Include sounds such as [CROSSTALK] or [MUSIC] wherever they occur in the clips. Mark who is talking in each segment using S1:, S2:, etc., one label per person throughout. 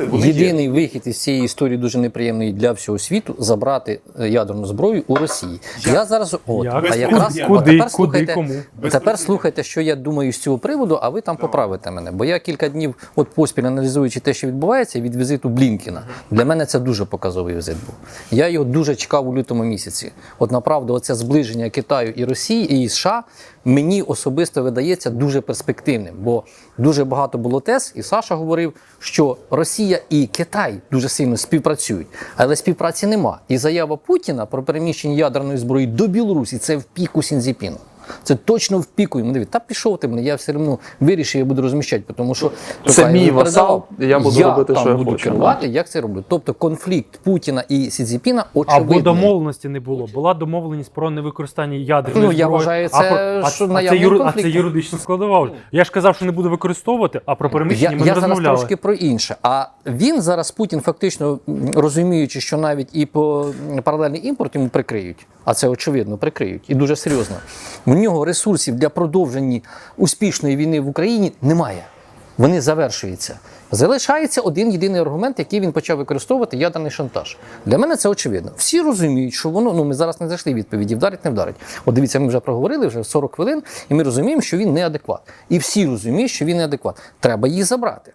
S1: Вони є.
S2: Єдиний вихід із цієї історії дуже неприємної для всього світу забрати е, ядерну зброю у Росії. Я зараз от,
S3: Як?
S2: а якраз от
S3: Куди?
S2: тепер
S3: Куди?
S2: слухайте,
S3: Кому?
S2: Тепер слухайте, що я думаю з цього приводу, а ви там поправите мене. Бо я кілька днів от поспіль аналізуючи те, що відбувається, від візиту Блінкіна. Для мене це дуже показовий візит був. Я його дуже чекав у лютому місяці. От направду, оце зближення Китаю і Росії і США мені особисто видається дуже перспективним, бо дуже багато було тез, і Саша говорив, що Росія і Китай дуже сильно співпрацюють, але співпраці нема. І заява Путіна про переміщення ядерної зброї до Білорусі це в піку Сінзіпіну. Це точно в піку. Йому дивить, та пішов ти мене, я все одно вирішив, я буду розміщати, тому що
S4: Це мій васал, я буду робити,
S2: там
S4: що я
S2: буду
S4: хочу,
S2: керувати, як це роблю. Тобто конфлікт Путіна і Сінзіпіна
S3: Або домовленості не було. Була домовленість про невикористання ядерної
S2: Ну, я
S3: зброї.
S2: вважаю,
S3: а
S2: це,
S3: про- а,
S2: що
S3: а, це,
S2: наявний
S3: юри- а це юридична складова. Я ж казав, що не буду використовувати, а про переміщення
S2: Я,
S3: ми
S2: я
S3: не
S2: зараз трошки про інше. А він зараз Путін, фактично розуміючи, що навіть і по паралельний імпорт йому прикриють, а це очевидно прикриють і дуже серйозно. Нього ресурсів для продовження успішної війни в Україні немає. Вони завершуються. Залишається один єдиний аргумент, який він почав використовувати ядерний шантаж. Для мене це очевидно. Всі розуміють, що воно ну ми зараз не зайшли відповіді, вдарить, не вдарить. От дивіться, ми вже проговорили вже 40 хвилин, і ми розуміємо, що він неадекват. І всі розуміють, що він неадекват. Треба їх забрати.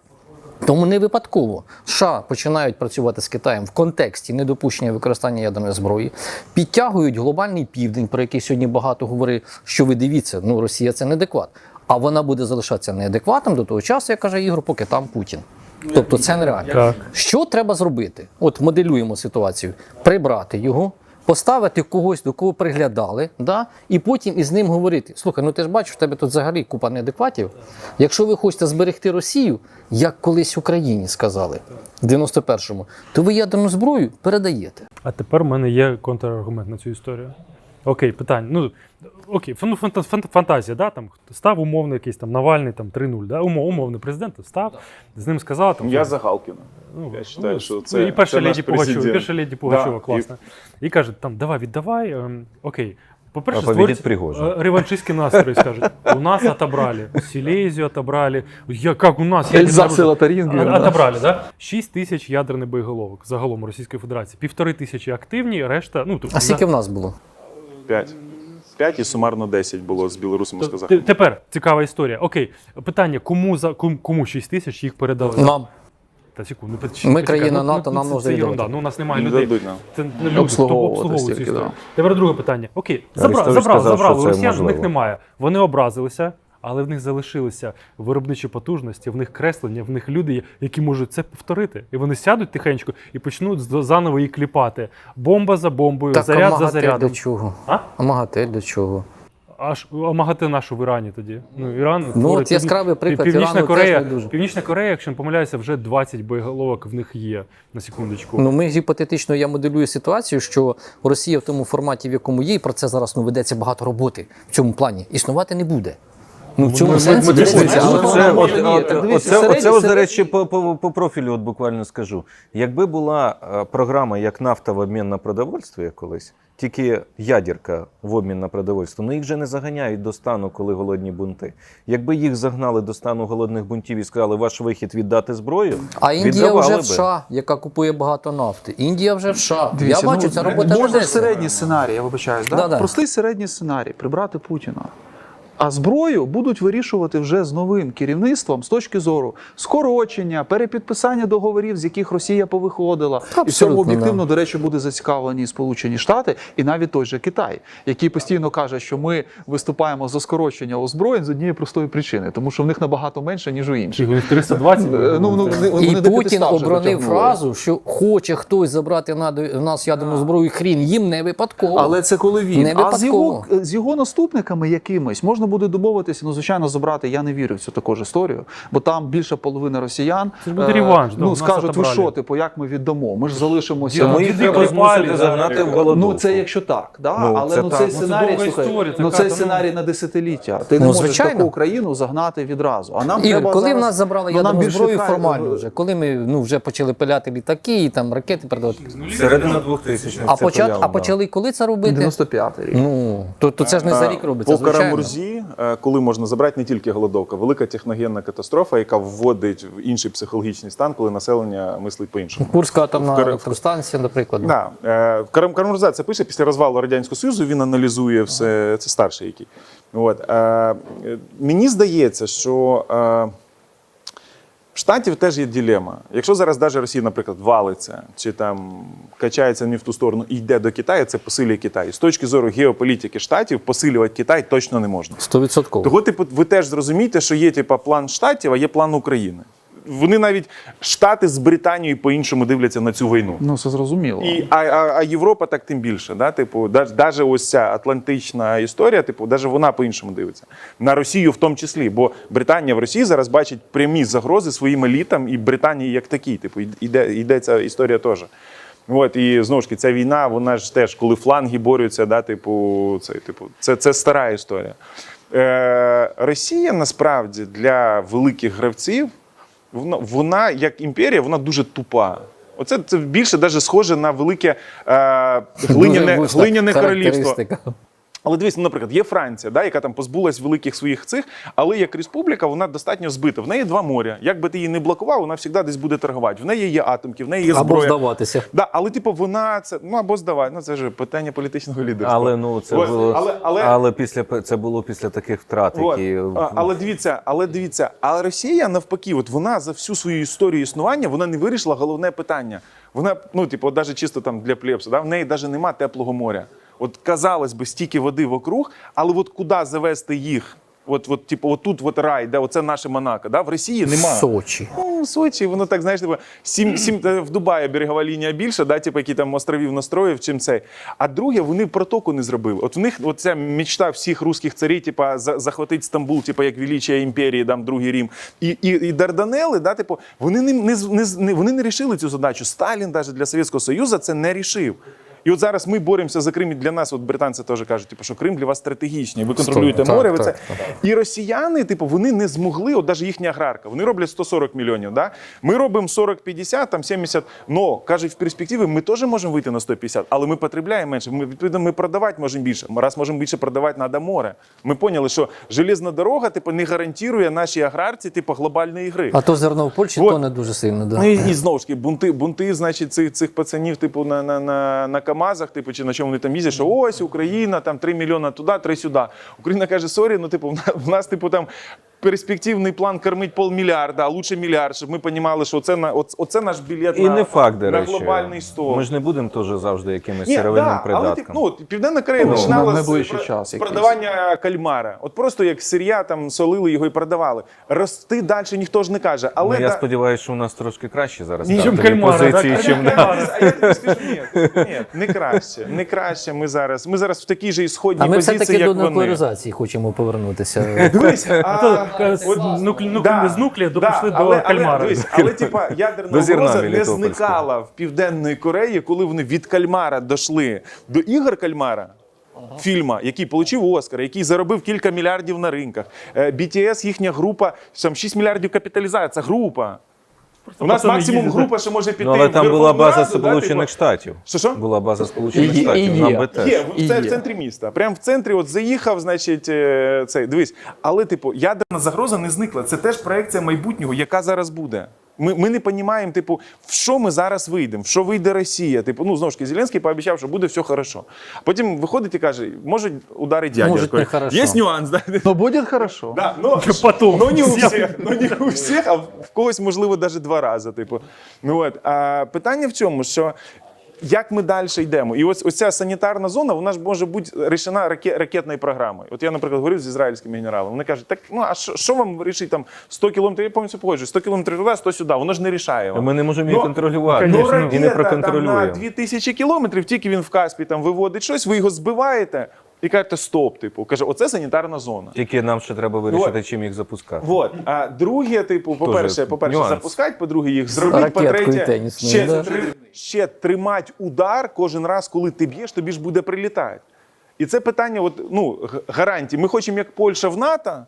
S2: Тому не випадково США починають працювати з Китаєм в контексті недопущення використання ядерної зброї, підтягують глобальний південь, про який сьогодні багато говорить, що ви дивіться, ну Росія це неадекват. А вона буде залишатися неадекватом до того часу, як каже Ігор, поки там Путін. Тобто це нереально.
S3: Так.
S2: Що треба зробити? От моделюємо ситуацію: прибрати його, поставити когось, до кого приглядали, да? і потім із ним говорити: слухай, ну ти ж бачиш, в тебе тут взагалі купа неадекватів. Якщо ви хочете зберегти Росію, як колись Україні сказали в 91-му, то ви ядерну зброю передаєте.
S3: А тепер у мене є контраргумент на цю історію. Окей, питання. Ну окей, фанта- фантазія, да? Там став умовно якийсь там Навальний там 3-0, да? Умов, умовний президент став, з ним сказав там.
S1: Я за Галкіна.
S3: Ну,
S1: Я вважаю, що це-
S3: і перша
S1: це
S3: леді Пугачова,
S1: президент.
S3: перша леді Пугачова,
S1: Да,
S3: класно. І... каже, там, давай, віддавай. ем, окей. По-перше, створить е, скажуть. У нас отобрали, Силезію отобрали. Я, як у нас? ядерне
S4: Ельзас і
S3: оружие.
S4: Лотарингію,
S3: А-
S4: да.
S3: Отобрали, да? 6 тисяч ядерних боєголовок загалом Російської Федерації. Півтори тисячі активні, решта, ну, тобто,
S2: А скільки в нас було?
S1: П'ять. П'ять і сумарно 10 було з білорусами з казахами.
S3: Тепер цікава історія. Окей, питання: кому за кому, кому 6 тисяч їх передали?
S2: Нам.
S3: Та секунду,
S2: Ми
S3: почекай,
S2: країна
S3: ну,
S2: НАТО,
S3: ну,
S2: нам
S3: це-
S2: нужно
S3: це ерунда. Ну у нас немає
S1: Не
S3: людей.
S1: дадуть нам.
S3: Це не люди, хто
S4: Обслуговувати
S3: обслуговують цю
S4: стільки,
S3: історію. Тепер друге питання. Окей, забра,
S5: Арестович
S3: забрали,
S5: сказав,
S3: забрали.
S5: що це
S3: Росіян в них
S5: можливо.
S3: немає. Вони образилися, але в них залишилися виробничі потужності, в них креслення, в них люди, які можуть це повторити. І вони сядуть тихенько і почнуть заново її кліпати. Бомба за бомбою,
S2: Так, а
S3: заряд за
S2: МАГАТЕ
S3: зарядом.
S2: для чого?
S3: А?
S2: А МАГАТЕ для чого?
S3: Аж а МАГАТЕ нашу в Ірані тоді. Ну, Іран
S2: Ну, от яскравий приклад
S3: Північна
S2: Ірану
S3: Корея,
S2: теж не дуже.
S3: Північна Корея, якщо не помиляюся, вже 20 боєголовок в них є на секундочку.
S2: Ну, ми гіпотетично я моделюю ситуацію, що Росія в тому форматі, в якому є, і про це зараз ну, ведеться багато роботи в цьому плані. Існувати не буде. Ну, в цьому сенсі
S3: ми
S2: дивіться,
S3: дивимося,
S2: але
S5: Але це, от, от,
S2: Так,
S5: оце, оце,
S2: середній-
S5: до речі, по, по, по профілю от буквально скажу. Якби була е, програма як нафта в обмін на продовольство, як колись, тільки ядерка в обмін на продовольство, ну їх же не заганяють до стану, коли голодні бунти. Якби їх загнали до стану голодних бунтів і сказали, ваш вихід віддати зброю,
S2: А Індія вже в США, яка купує багато нафти. Індія вже в США.
S4: Дивіться,
S2: я бачу,
S4: ну,
S2: ця робота
S4: можна середній сценарій, я вибачаюсь, да? Простий середній сценарій прибрати Путіна. А зброю будуть вирішувати вже з новим керівництвом з точки зору скорочення, перепідписання договорів, з яких Росія повиходила. і в цьому
S2: Абсолютно,
S4: об'єктивно, до речі, буде зацікавлені Сполучені Штати і навіть той же Китай, який постійно каже, що ми виступаємо за скорочення озброєнь з однієї простої причини, тому що в них набагато менше ніж у інших.
S3: Них 320?
S4: Е, Ну, ну, вони- вони
S2: І
S4: до
S2: Путін
S4: 500 вже
S2: оборонив
S4: дотягнули.
S2: фразу, що хоче хтось забрати на- в нас ядерну зброю хрін, їм не випадково.
S4: Але це коли він.
S2: Не
S4: а з його, з його наступниками якимись можна буде домовитися, ну звичайно, забрати. Я не вірю в цю таку ж історію, бо там більша половина росіян
S3: Це буде реванш,
S4: ну скажуть, ви що, типу, як ми віддамо? Ми ж залишимося.
S3: Ну,
S5: їх треба змусити загнати в голодовку.
S4: Ну це якщо так, да?
S5: Ну,
S4: але
S5: це
S4: ну
S5: так.
S4: цей
S5: Ну,
S3: це
S4: сценарій,
S3: довга
S4: слухай,
S3: історія,
S4: ну цей сценарій на десятиліття. Ти не
S2: Ну,
S4: можеш
S2: звичайно.
S4: таку Україну загнати відразу. А нам
S2: Ігор,
S4: треба
S2: коли
S4: зараз,
S2: в нас забрали
S4: ну,
S2: ядерну зброю формально вже, коли ми ну, вже почали пиляти літаки і там ракети передавати.
S5: середина 2000
S2: А, почат, а почали коли це робити?
S4: 95-й рік.
S2: Ну, то, то це ж не за рік робиться,
S1: По. Карамурзі е, коли можна забрати не тільки голодовка, велика техногенна катастрофа, яка вводить в інший психологічний стан, коли населення мислить по-іншому.
S2: Курська атомна
S1: Кар-
S2: електростанція, наприклад.
S1: Да. Е, Карам Карамурза це пише після розвалу Радянського Союзу, він аналізує все, це старший який. От. Е, мені здається, що Штатів теж є ділема. Якщо зараз навіть Росія, наприклад, валиться чи там качається не в ту сторону і йде до Китаю, це посилює Китай. З точки зору геополітики Штатів посилювати Китай точно не можна.
S2: Стовідсотково.
S1: Того, типу, ви теж зрозумієте, що є типу, план штатів, а є план України. Вони навіть Штати з Британією по-іншому дивляться на цю війну.
S4: Ну, це зрозуміло.
S1: І, а, а, а Європа так тим більше. Да? Типу, навіть ось ця атлантична історія, типу, навіть вона по-іншому дивиться. На Росію в тому числі. Бо Британія в Росії зараз бачить прямі загрози своїм елітам і Британії як такій. Типу, йде, йде ця історія теж. От, і знову ж таки, ця війна, вона ж теж, коли фланги борються, да, типу, це, типу, це, це стара історія. Е, Росія насправді для великих гравців, вона, вона як імперія, вона дуже тупа. Оце це більше даже схоже на велике е, глиняне, глиняне королівство. Але дивись, ну, наприклад, є Франція, да, яка там позбулась великих своїх цих, але як республіка вона достатньо збита. В неї два моря. Як би ти її не блокував, вона завжди десь буде торгувати. В неї є атомки, в неї є
S2: Або здаватися.
S1: Да, але типу вона це ну або здавати. Ну це ж питання політичного лідерства.
S5: Але ну це
S1: Ось,
S5: було
S1: але- але-
S5: але після це було після таких втрат,
S1: От.
S5: які
S1: але дивіться, але дивіться, а Росія навпаки, от вона за всю свою історію існування вона не вирішила головне питання. Вона, ну, типу, навіть чисто там для плебса, да, в неї навіть нема теплого моря. От казалось би, стільки води вокруг, але от куди завести їх? От, от, типу, отут от рай, де оце наше Монако. Да? В Росії нема.
S2: Сочі.
S1: Ну, Сочі, воно так, знаєш, типу, сім, [CLEARS THROAT] сім, е, в Дубаї берегова лінія більше, да, типу, які там островів настроїв, чим цей. А друге, вони протоку не зробили. От в них от ця мечта всіх русських царів, типу, за, захватити Стамбул, типу, як величія імперії, там, другий Рім. І, і, і Дарданели, да, типу, вони не, не, не, вони не рішили цю задачу. Сталін навіть для Совєтського Союзу це не рішив. І от зараз ми боремося за Крим, і для нас, от британці теж кажуть, типу, що Крим для вас стратегічний, ви контролюєте
S2: Так,
S1: море. ви
S2: так,
S1: це.
S2: так.
S1: І росіяни, типу, вони не змогли, от навіть їхня аграрка, вони роблять 140 мільйонів. Да? Ми робимо 40-50, там 70. Но кажуть, в перспективі ми теж можемо вийти на 150, але ми потребляємо менше. Ми відповідно ми продавати можемо більше. Раз можемо більше продавати, треба море. Ми поняли, що железна дорога, типу, не гарантує нашій аграрці, типу, глобальної гри.
S2: А то зерно в Польщі,
S1: Вот.
S2: то не дуже сильно. Да.
S1: Ну і, і знову ж таки, бунти, бунти, значить, цих, цих пацанів, типу, на, на, на, на КАМАЗах, типу, чи на чому вони там їздять, що ось Україна, там 3 мільйони туди, 3 сюди. Україна каже, сорі, ну, типу, в нас, типу, там. Перспективний план кормить полмільярда, а лучше мільярд, щоб ми розуміли, що оце, на, оце, оце наш білет
S5: і
S1: на,
S5: не факт, до
S1: на
S5: речі.
S1: глобальний стол.
S5: Ми ж не будемо теж завжди якимось
S1: Ні,
S5: сировинним
S1: да, але ну, от Південна Корея
S4: Ну,
S1: починала з,
S4: час
S1: з
S4: якийсь.
S1: продавання кальмара. От просто як сир'я там солили його і продавали. Рости далі ніхто ж не каже. Але
S5: ну, я
S1: та-
S5: сподіваюся, що у нас трошки краще зараз
S3: Ні, кальмара,
S5: позиції,
S3: так?
S5: чим да.
S1: А я тобі скажу, ні, ні, не краще, не краще. Ми зараз, ми зараз в такій же ісходній
S2: А ми
S1: позиції,
S2: все-таки до
S1: як вони.
S2: нуклеаризації хочемо повернутися.
S1: Дивись, а, [LAUGHS]
S3: з
S1: от,
S3: нукле- з нуклея до- до
S1: але,
S3: кальмара.
S1: Але, але типа [LAUGHS] ядерна угроза не зникала в Південної Кореї, коли вони від кальмара дійшли до ігор кальмара. Фільма, який отримав Оскар, який заробив кілька мільярдів на ринках. Е, BTS, їхня група, там 6 мільярдів капіталізація. Група. У нас максимум група, що може піти.
S5: Ну, але там була база Сполучених
S1: типу.
S5: Штатів.
S1: Що що?
S5: Була база Сполучених
S2: І
S5: Штатів.
S2: і
S5: на
S2: є.
S5: БТ.
S1: Є,
S2: І
S1: це в центрі міста. Прямо в центрі от заїхав, значить, е, цей. Дивись. Але, типу, ядерна загроза не зникла. Це теж проекція майбутнього, яка зараз буде. Ми, ми не розуміємо, типу, в що ми зараз вийдемо, в що вийде Росія. Типу, ну знову ж таки, Зеленський пообіцяв, що буде все хорошо. Потім виходить і каже, може ударить
S2: хорошо.
S1: Є нюанс, да?
S4: Ну, буде хорошо.
S1: Да, ну,
S3: Потом.
S1: ну не у всіх, ну не у всіх, а в когось, можливо, навіть два рази. Типу. Ну, от. А питання в цьому, що як ми далі йдемо? І ось, ось ця санітарна зона, вона ж може бути рішена раке- ракетною програмою. От я, наприклад, говорив з ізраїльськими генералами. Вони кажуть, так ну а що, що вам рішить там 100 кілометрів? Я повністю погоджуюсь, 100 кілометрів туди, 100 сюди. Воно ж не рішає. вам.
S5: Ми не можемо її
S1: Ну,
S5: контролювати.
S1: Ну,
S5: і не
S1: проконтролюємо. там на
S5: проконтролюємо.
S1: 2000 кілометрів, тільки він в Каспі там виводить щось, ви його збиваєте і кажете стоп, типу. Каже, оце санітарна зона.
S5: Тільки нам ще треба вирішити,
S1: Вот.
S5: чим їх запускати.
S1: Вот. А друге, типу, по-перше, по-перше,
S5: нюанс.
S1: запускати, по-друге, їх зробити,
S2: Ракеткою
S1: по-третє,
S2: тенісною,
S1: ще,
S2: да.
S1: три- ще тримати удар кожен раз, коли ти б'єш, тобі ж буде прилітати. І це питання, от, ну, г- гарантії. Ми хочемо як Польща в НАТО,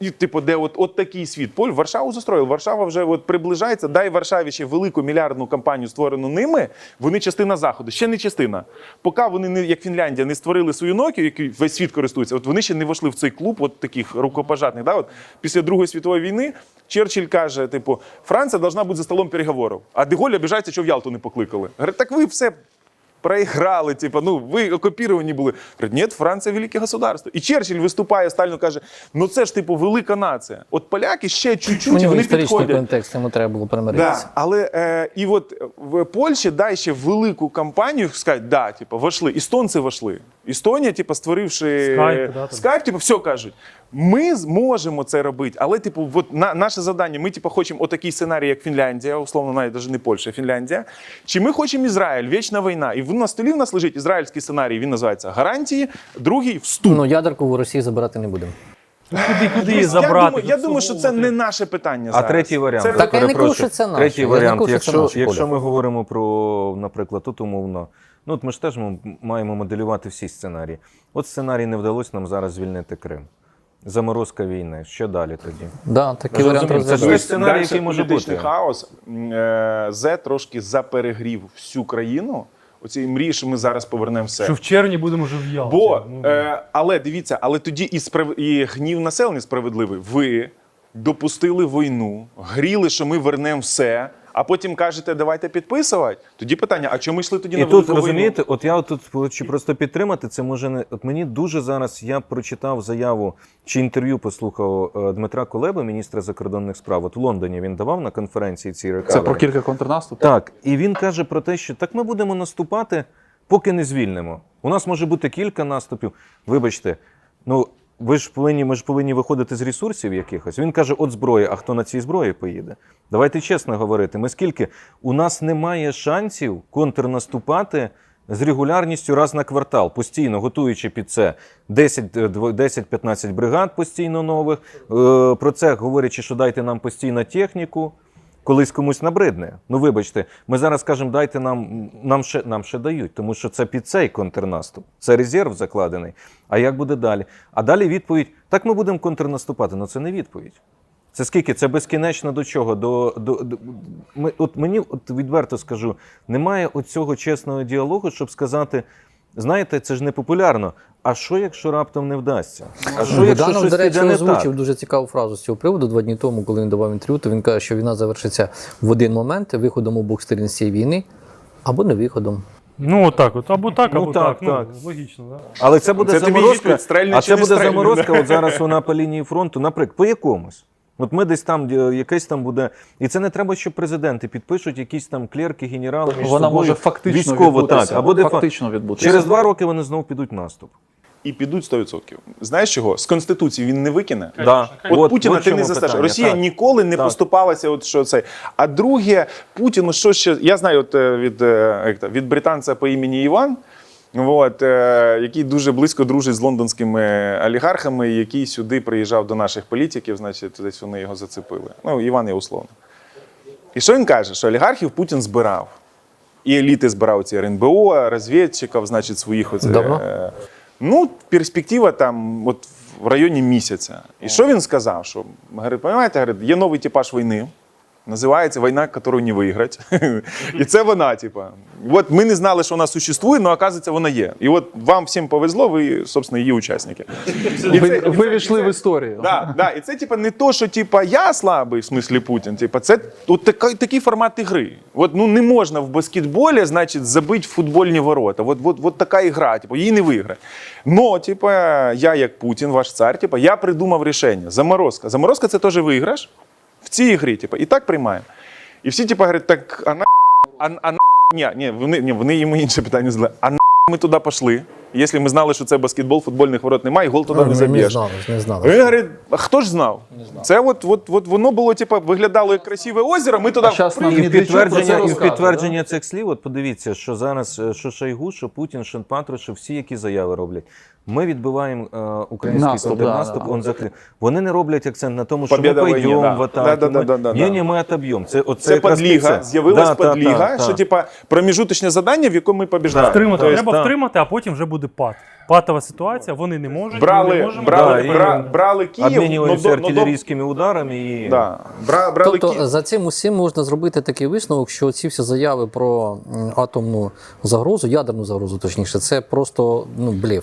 S1: І, типу, де от, от такий світ. Поль Варшаву застроїв. Варшава вже от приближається. Дай Варшаві ще велику мільярдну кампанію, створену ними. Вони частина заходу, ще не частина. Поки вони не як Фінляндія не створили свою Nokia, який весь світ користується, от вони ще не вошли в цей клуб, от таких рукопожатних. Да? От після Другої світової війни Черчилль каже: типу, Франція должна бути за столом переговорів. А Деголь обіжається, що в Ялту не покликали. Говорить, так ви все проіграли, типу, ну ви окупіровані були. Говорить, ні, Франція велике государство. І Черчилль виступає Сталіну, каже: ну це ж типу велика нація. От поляки ще чуть-чуть, вони підходять.
S2: контекст, йому треба було примиритися.
S1: Да, але е, і от в Польщі дай ще велику кампанію сказати, да, типу, вошли. Істонці вошли. Істонія, типу, створивши
S3: Скайп, да,
S1: скайп, типу, все кажуть. Ми зможемо це робити, але типу, от на, наше завдання, ми типу, хочемо отакий сценарій, як Фінляндія, условно, навіть навіть не Польща, а Фінляндія. Чи ми хочемо Ізраїль, вічна війна? І на столі в нас лежить ізраїльський сценарій, він називається гарантії, другий вступ.
S2: Ну, ядерку в Росії забирати не будемо.
S3: Куди, куди її
S1: я
S3: забрати?
S1: думаю, я думаю, що це не наше питання.
S5: А третій варіант.
S1: Це
S2: Так, я не кажу, що це наше.
S5: Третій
S2: Я
S5: варіант,
S2: кажу, що це
S5: якщо, якщо ми говоримо про, наприклад, тут умовно, ну от ми ж теж маємо моделювати всі сценарії. От сценарій не вдалося нам зараз звільнити Крим. Заморозка війни. Що далі тоді?
S2: Да, такий варіант
S5: це ж
S2: розглядається.
S5: сценарій,
S1: Дальше
S5: який може бути.
S1: хаос. Зе трошки заперегрів всю країну. Оці мрії, що ми зараз повернемо все.
S3: Що в червні будемо вже в Ялті.
S1: Бо,
S3: Ну,
S1: е, але дивіться, але тоді і, справ... і гнів населення справедливий. Ви допустили війну, гріли, що ми вернемо все, а потім кажете, давайте підписувати. Тоді питання: а чому ми йшли тоді
S5: І
S1: на
S5: тут
S1: велику
S5: розумієте, от я тут хочу просто підтримати. Це може не от мені дуже зараз. Я прочитав заяву чи інтерв'ю послухав е, Дмитра Колеби, міністра закордонних справ. От в Лондоні він давав на конференції ці
S4: Це про кілька контрнаступів.
S5: Так, і він каже про те, що так ми будемо наступати, поки не звільнимо. У нас може бути кілька наступів. Вибачте, ну ви ж повинні, ми ж повинні виходити з ресурсів якихось. Він каже: от зброя, а хто на цій зброї поїде? Давайте чесно говорити. Ми скільки у нас немає шансів контрнаступати. З регулярністю раз на квартал, постійно готуючи під це 10, е, 10-15 бригад постійно нових. Е, Про це говорячи, що дайте нам постійно техніку колись комусь набридне. Ну вибачте, ми зараз кажемо, дайте нам, нам ще нам ще дають, тому що це під цей контрнаступ. Це резерв закладений. А як буде далі? А далі відповідь: так ми будемо контрнаступати. Ну це не відповідь. Це скільки? Це безкінечно до чого? До, до, до ми, от мені от відверто скажу, немає оцього чесного діалогу, щоб сказати. Знаєте, це ж не популярно. А що, якщо раптом не вдасться? А що, якщо
S2: Буданов,
S5: щось
S2: до речі,
S5: піде не
S2: озвучив
S5: так?
S2: дуже цікаву фразу з цього приводу два дні тому, коли він давав інтерв'ю, то він каже, що війна завершиться в один момент виходом обох сторін з цієї війни, або не виходом.
S3: Ну, отак от. Або так,
S5: Ну,
S3: або
S5: так,
S3: так.
S5: так.
S3: Ну, логічно, так?
S5: Але це буде
S1: Це тобі
S5: заморозка.
S1: відповідь, стрельне
S5: а
S1: чи
S5: це
S1: не
S5: буде
S1: стрельне,
S5: заморозка. От зараз вона по лінії фронту, наприклад, по якомусь. От ми десь там е, якесь там буде. І це не треба, що президенти підпишуть якісь там клерки, генерали. між
S4: Вона
S5: собою.
S4: може фактично
S5: військово
S4: відбутися.
S5: так. Або де
S4: фактично відбутися.
S5: Через два роки вони знову підуть в наступ.
S1: І підуть 100%. Знаєш чого? З Конституції він не викине.
S5: Да.
S1: От, Путіна
S5: от
S1: ти не
S5: чому
S1: Росія
S5: Так.
S1: ніколи не
S5: Так.
S1: поступалася. От що це. А друге, Путіну що ще. Я знаю от, е, від, е, як від британця по імені Іван. От, е, який дуже близько дружить з лондонськими олігархами, який сюди приїжджав до наших політиків, значить, десь вони його зацепили. Ну, Іван є условно. І що він каже? Що олігархів Путін збирав. І еліти збирав ці РНБО, розвідчиків, значить, своїх оце,
S2: Давно?
S1: е, Ну, перспектива там от в районі місяця. І що він сказав? Що, говорить, є новий типаж війни. Називається війна, яку не виграти. І це вона, типа. От ми не знали, що вона существує, але оказується, вона є. І от вам всім повезло, ви, собственно, її учасники. І
S4: Ви,
S1: це-
S4: ви війшли в історію.
S1: Да, да. І це типа не то, що типа я слабий, в смислі Путін. Типа, це от така, такий формат ігри. От ну не можна в баскетболі, значить, забити футбольні ворота. От, от, от така ігра, типу, її не виграє. Но, типа, я як Путін, ваш цар, типа, я придумав рішення. Заморозка. Заморозка це теж виграш цій ігрі, типа, і так приймаємо. І всі, типу, говорять, так, а на а, а ні, ні, вони, ні, вони йому інше питання задали. А на ми туди пішли, якщо ми знали, що це баскетбол, футбольних ворот немає, гол туди не
S2: не
S1: заб'єш.
S2: знали, не
S1: Він говорить, а хто ж знав? Це от, от, от воно було, типу, виглядало як красиве озеро, ми туди
S4: А нам
S5: І в
S4: Медведчук про це
S5: підтвердження, і в
S4: розказує,
S5: підтвердження цих слів, от подивіться, що зараз е, що Шойгу, що Путін, що Патрушев, всі які заяви роблять. Ми відбиваємо е, український
S4: Наступ,
S5: контрнаступ,
S4: да, да.
S5: он закрив. Вони не роблять акцент на тому, що
S1: Побєда
S5: ми
S1: війні,
S5: пойдемо
S1: да.
S5: в атаку.
S1: Да, да, да,
S5: ми-
S1: да, да,
S5: Ні,
S1: да.
S5: ні, ми отоб'ємо. Це, от,
S1: Це
S5: якраз
S1: подліга,
S5: це.
S1: з'явилась
S5: Да, та,
S1: подліга,
S5: та, та.
S1: що типа проміжуточне завдання, в якому ми.
S3: Втримати.
S1: Тобто,
S3: Треба втримати, а потім вже буде пад. Патова ситуація, вони не можуть.
S1: брали,
S3: не можемо.
S1: брали,
S5: Да, і-
S1: бра, брали Київ,
S5: Обмінювалися
S1: но до- но
S5: артилерійськими ударами і
S1: Да. Бра, брали
S2: Тобто
S1: Київ.
S2: за цим усім можна зробити такий висновок, що ці всі заяви про атомну загрозу, ядерну загрозу, точніше, це просто ну блеф.